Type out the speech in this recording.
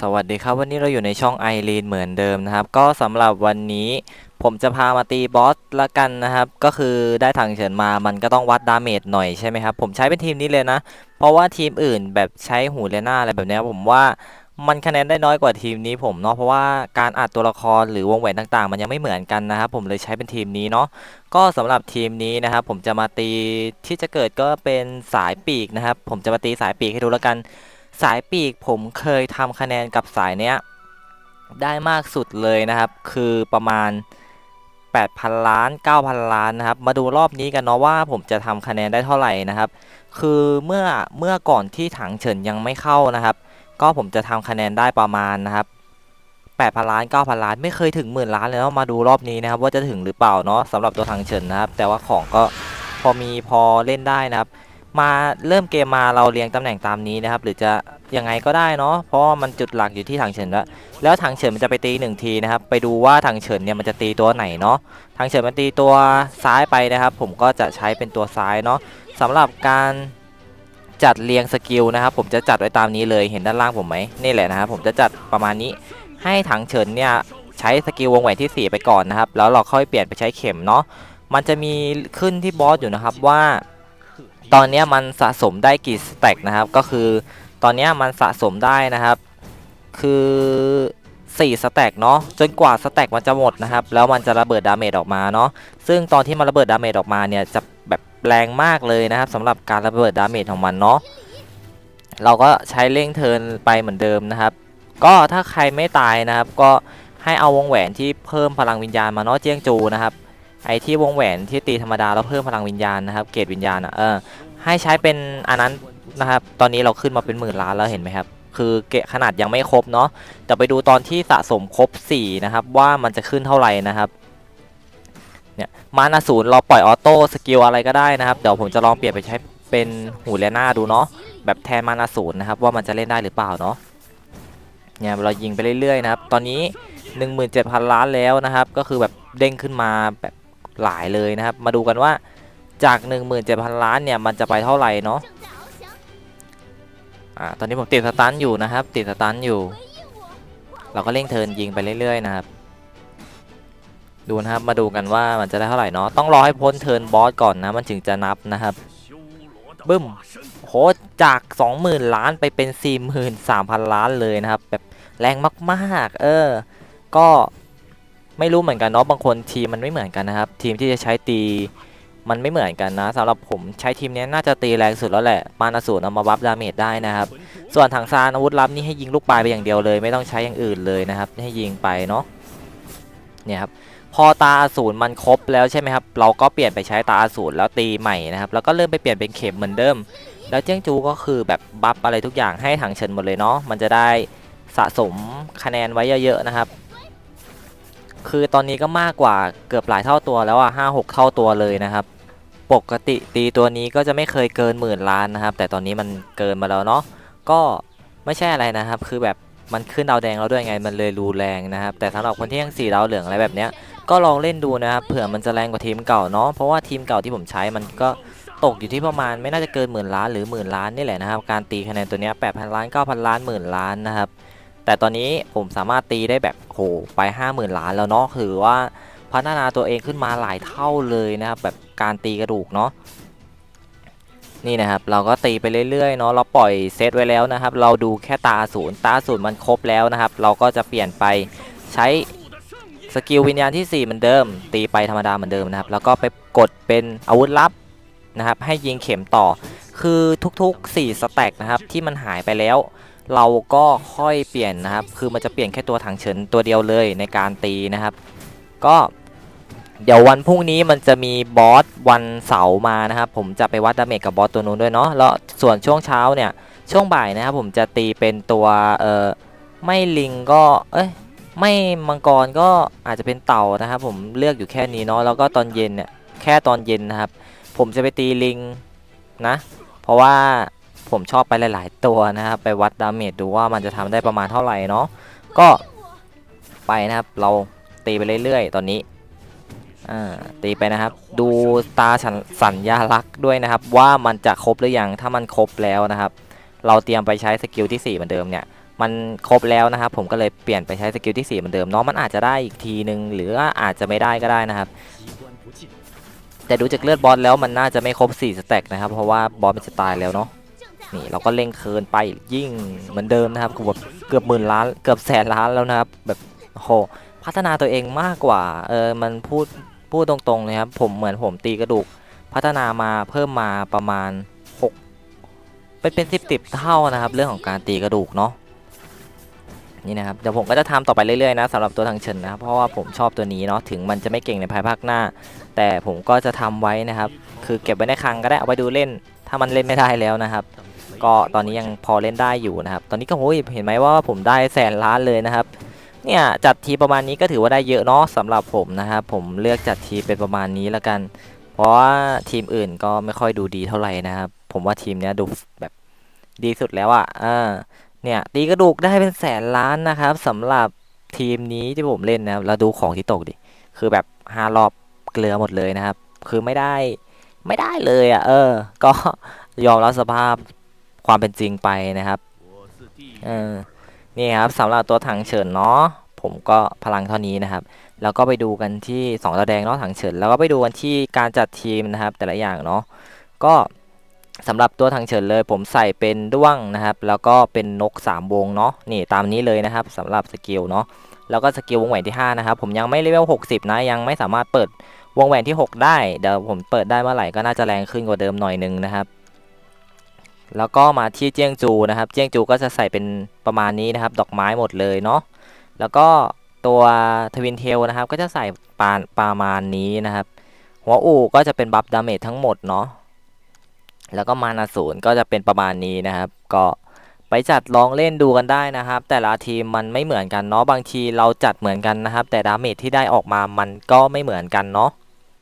สวัสดีครับ วันนี้เราอยู่ในช่องไอรีนเหมือนเดิมนะครับ ก็สำหรับวันนี้ผมจะพามาตีบอสละกันนะครับ ก็คือได้ถังเฉินมามันก็ต้องวัดดาเมจหน่อยใช่ไหมครับ ผมใช้เป็นทีมนี้เลยนะ เพราะว่าทีมอื่นแบบใช้หูเลน่าอะไรแบบนี้ผมว่ามันคะแนนได้น้อยกว่าทีมนี้ผมเนาะเพราะว่าการอัดตัวละครหรือวงแหวนต่างๆ มันยังไม่เหมือนกันนะครับผมเลยใช้เป็นทีมนี้เนาะก็สำหรับทีมนี้นะครับผมจะมาตีที่จะเกิดก็เป็นสายปีกนะครับผมจะมาตีสายปีกให้ดูแล้วกัน สายปีกผมเคยทำคะแนนกับสายเนี้ย ได้มากสุดเลยนะครับ คือประมาณ 8,000 ล้าน 9,000 ล้านนะครับ มาดูรอบนี้กันเนาะว่าผมจะทำคะแนนได้เท่าไหร่นะครับ คือเมื่อเมื่อก่อนที่ถังเฉินยังไม่เข้านะครับ ก็ผมจะทำคะแนนได้ประมาณนะครับ8,000ล้าน9,000 ล้านไม่เคยถึงหมื่นล้านเลยเนาะมาดูรอบนี้นะครับว่าจะถึงหรือเปล่าเนาะสำหรับตัวถังเฉินนะครับ แต่ว่าของก็พอมีพอเล่นได้นะครับ มาเริ่มเกมมาเราเรียงตำแหน่งตามนี้นะครับ หรือจะยังไงก็ได้เนาะเพราะมันจุดหลักอยู่ที่ถังเฉินแล้วแล้วถังเฉินมันจะไปตีหนึ่งทีนะครับไปดูว่าถังเฉินเนี่ยมันจะตีตัวไหนเนาะถังเฉินมันตีตัวซ้ายไปนะครับ ผมก็จะใช้เป็นตัวซ้ายเนาะสำหรับการจัดเรียงสกิลนะครับ ผมจะจัดไว้ตามนี้เลยเห็นด้านล่างผมไหมนี่แหละนะครับผมจะจัดประมาณนี้ให้ถังเฉินเนี่ยใช้สกิลวงแหวนที่ 4 ไปก่อนนะครับ แล้วเราค่อยเปลี่ยนไปใช้เข็มเนาะมันจะมีขึ้นที่บอสอยู่นะครับว่า ตอนนี้มันสะสมได้กี่สแต็กนะครับ ก็คือตอนนี้มันสะสมได้นะครับ คือ4สแต็กเนาะจนกว่าสแต็กมันจะหมดนะครับ แล้วมันจะระเบิดดาเมจออกมาเนาะซึ่งตอนที่มันระเบิดดาเมจออกมาเนี่ยจะแบบแรงมากเลยนะครับสำหรับการระเบิดดาเมจของมันเนาะเราก็ใช้เร่งเทินไปเหมือนเดิมนะครับ ก็ถ้าใครไม่ตายนะครับ ก็ให้เอาวงแหวนที่เพิ่มพลังวิญญาณมาเนาะเจียงจูนะครับ ไอที่วงแหวนที่ตีธรรมดาแล้วเพิ่มพลังวิญญาณนะครับ เกรดวิญญาณอะเออให้ใช้เป็นอันนั้นนะครับ ตอนนี้เราขึ้นมาเป็นหมื่นล้านแล้วเห็นไหมครับ คือเกะขนาดยังไม่ครบเนาะแต่ไปดูตอนที่สะสมครบ 4 นะครับ ว่ามันจะขึ้นเท่าไหร่นะครับเนี่ยมานาศูนย์เราปล่อยออโต้สกิลอะไรก็ได้นะครับ เดี๋ยวผมจะลองเปลี่ยนไปใช้เป็นหูเลน่าดูเนาะแบบแทนมานาศูนย์นะครับ ว่ามันจะเล่นได้หรือเปล่าเนาะเนี่ยเรายิงไปเรื่อยๆนะครับ ตอนนี้ 17,000 ล้านแล้วนะครับ ก็คือแบบเด้งขึ้นมาแบบ หลายเลยนะครับ มาดูกันว่าจาก 17,000 ล้านเนี่ย มันจะไปเท่าไหร่เนาะอ่าตอนนี้ผมติดสตันอยู่นะครับ ติดสตันอยู่ เราก็เร่งเทินยิงไปเรื่อยๆนะครับ ดูนะครับมาดูกันว่ามันจะได้เท่าไหร่เนาะต้องรอให้พ้นเทินบอสก่อนนะมันถึงจะนับนะครับบึ้มโหจาก 20,000 ล้านไปเป็น 43,000 ล้านเลยนะครับ แบบแรงมากๆ เออ ก็ ไม่รู้เหมือนกันเนาะบางคนทีมมันไม่เหมือนกันนะครับ ทีมที่จะใช้ตีมันไม่เหมือนกันนะสำหรับผมใช้ทีมนี้น่าจะตีแรงสุดแล้วแหละมานอสูรเอามาบัฟดาเมจได้นะครับ ส่วนถังซานอาวุธลับนี่ให้ยิงลูกปลายไปอย่างเดียวเลย ไม่ต้องใช้อย่างอื่นเลยนะครับ ให้ยิงไปเนาะเนี่ยครับพอตาอสูรมันครบแล้วใช่ไหมครับ เราก็เปลี่ยนไปใช้ตาอสูรแล้วตีใหม่นะครับแล้วก็เริ่มไปเปลี่ยนเป็นเข็มเหมือนเดิม แล้วเจียงจูก็คือแบบบัฟอะไรทุกอย่างให้ถังเฉินหมดเลยเนาะมันจะได้สะสมคะแนนไว้เยอะๆนะครับ คือตอนนี้ก็มากกว่าเกือบหลายเท่าตัวแล้วอะห้าหกเท่าตัวเลยนะครับ ปกติตีตัวนี้ก็จะไม่เคยเกินหมื่นล้านนะครับ แต่ตอนนี้มันเกินมาแล้วเนาะก็ไม่ใช่อะไรนะครับ คือแบบมันขึ้นดาวแดงแล้วด้วยไงมันเลยรูแรงนะครับ แต่สำหรับคนที่ยังสี่ดาวเหลืองอะไรแบบเนี้ยก็ลองเล่นดูนะครับเผื่อมันจะแรงกว่าทีมเก่าเนาะเพราะว่าทีมเก่าที่ผมใช้มันก็ตกอยู่ที่ประมาณไม่น่าจะเกินหมื่นล้านหรือหมื่นล้านนี่แหละนะครับ การตีคะแนนตัวนี้แปดพันล้านเก้าพันล้านหมื่นล้านนะครับ แต่ตอนนี้ผมสามารถตีได้แบบโหไปห้าหมื่นล้านแล้วเนาะคือว่าพัฒนาตัวเองขึ้นมาหลายเท่าเลยนะครับแบบการตีกระดูกเนาะนี่นะครับเราก็ตีไปเรื่อยๆเนาะเราปล่อยเซตไว้แล้วนะครับ เราดูแค่ตาศูนย์ตาศูนย์มันครบแล้วนะครับ เราก็จะเปลี่ยนไปใช้สกิลวิญญาณที่ 4 เหมือนเดิม ตีไปธรรมดาเหมือนเดิมนะครับ แล้วก็ไปกดเป็นอาวุธลับนะครับ ให้ยิงเข็มต่อ คือทุกๆ 4 สแต็กนะครับที่มันหายไปแล้ว เราก็ค่อยเปลี่ยนนะครับ คือมันจะเปลี่ยนแค่ตัวถังเฉินตัวเดียวเลยในการตีนะครับ ก็เดี๋ยววันพรุ่งนี้มันจะมีบอสวันเสาร์มานะครับ ผมจะไปวัดดาเมจกับบอสตัวนู้นด้วยเนาะแล้วส่วนช่วงเช้าเนี่ยช่วงบ่ายนะครับ ผมจะตีเป็นตัวเอ่อไม่ลิงก็เอ้ยไม่มังกรก็อาจจะเป็นเต่านะครับ ผมเลือกอยู่แค่นี้เนาะแล้วก็ตอนเย็นเนี่ยแค่ตอนเย็นนะครับ ผมจะไปตีลิงนะ เพราะว่า ผมชอบไปหลาย ๆ ตัวนะครับไปวัดดาเมจดูว่ามันจะทำได้ประมาณเท่าไหร่เนาะก็ไปนะครับเราตีไปเรื่อย ๆ ตอนนี้ตีไปนะครับ ดูตาสัญสัญญาลักษณ์ด้วยนะครับ ว่ามันจะครบหรือยังถ้ามันครบแล้วนะครับ เราเตรียมไปใช้สกิลที่4เหมือนเดิมเนี่ยมันครบแล้วนะครับ ผมก็เลยเปลี่ยนไปใช้สกิลที่4เหมือนเดิมเนาะมันอาจจะได้อีกทีนึงหรืออาจจะไม่ได้ก็ได้นะครับ แต่ดูจากเลือดบอสแล้วมันน่าจะไม่ครบ4สแต็กนะครับ เพราะว่าบอสมันจะตายแล้วเนาะ นี่เราก็เล่งเคินไปยิ่งเหมือนเดิมนะครับคือแบบเกือบหมื่นล้านเกือบแสนล้านแล้วนะครับ แบบโหพัฒนาตัวเองมากกว่าเออมันพูดพูดตรงๆเลยครับผมเหมือนผมตีกระดูกพัฒนามาเพิ่มมาประมาณ 6 เป็นเป็นสิบสิบเท่านะครับ เรื่องของการตีกระดูกเนาะนี่นะครับเดี๋ยวผมก็จะทำต่อไปเรื่อยๆนะสำหรับตัวทางเฉินนะครับเพราะว่าผมชอบตัวนี้เนาะถึงมันจะไม่เก่งในภายภาคหน้า แต่ผมก็จะทำไว้นะครับ คือเก็บไว้ในคลังก็ได้เอาไปดูเล่น ถ้ามันเล่นไม่ได้แล้วนะครับ ก็ตอนนี้ยังพอเล่นได้อยู่นะครับ ตอนนี้ก็โอ้ยเห็นไหมว่าผมได้แสนล้านเลยนะครับ เนี่ยจัดทีประมาณนี้ก็ถือว่าได้เยอะเนาะสำหรับผมนะครับผมเลือกจัดทีเป็นประมาณนี้แล้วกัน เพราะว่าทีมอื่นก็ไม่ค่อยดูดีเท่าไหร่นะครับ ผมว่าทีมเนี้ยดูแบบดีสุดแล้วอะ่ะอ่าเนี่ยตีกระดูกได้เป็นแสนล้านนะครับสำหรับทีมนี้ที่ผมเล่นนะครับแล้วดูของที่ตกดิคือแบบห้ารอบเกลือหมดเลยนะครับ คือไม่ได้ไม่ได้เลยอะ่ะ เออ ก็ยอมรับสภาพ ความเป็นจริงไปนะครับเออนี่ครับสำหรับตัวถังเฉินเนาะผมก็พลังเท่านี้นะครับ แล้วก็ไปดูกันที่2ตัวแดงเนาะถังเฉินแล้วก็ไปดูกันที่การจัดทีมนะครับ แต่ละอย่างเนาะก็สำหรับตัวถังเฉินเลยผมใส่เป็นด้วงนะครับ แล้วก็เป็นนก 3 วงเนาะนี่ตามนี้เลยนะครับสำหรับสกิลเนาะแล้วก็สกิลวงแหวนที่ 5 นะครับ ผมยังไม่เลเวล60 นะ ยังไม่สามารถเปิดวงแหวนที่ 6 ได้ เดี๋ยวผมเปิดได้เมื่อไหร่ก็น่าจะแรงขึ้นกว่าเดิมหน่อยนึงนะครับ แล้วก็มาที่เจียงจูนะครับ เจียงจูก็จะใส่เป็นประมาณนี้นะครับ ดอกไม้หมดเลยเนาะ แล้วก็ตัวทวินเทลนะครับ ก็จะใส่ปานประมาณนี้นะครับ หัวอูก็จะเป็นบัฟดาเมจทั้งหมดเนาะ แล้วก็มานาศูนย์ก็จะเป็นประมาณนี้นะครับ ก็ไปจัดลองเล่นดูกันได้นะครับ แต่ละทีมมันไม่เหมือนกันเนาะ บางทีเราจัดเหมือนกันนะครับ แต่ดาเมจที่ได้ออกมามันก็ไม่เหมือนกันเนาะ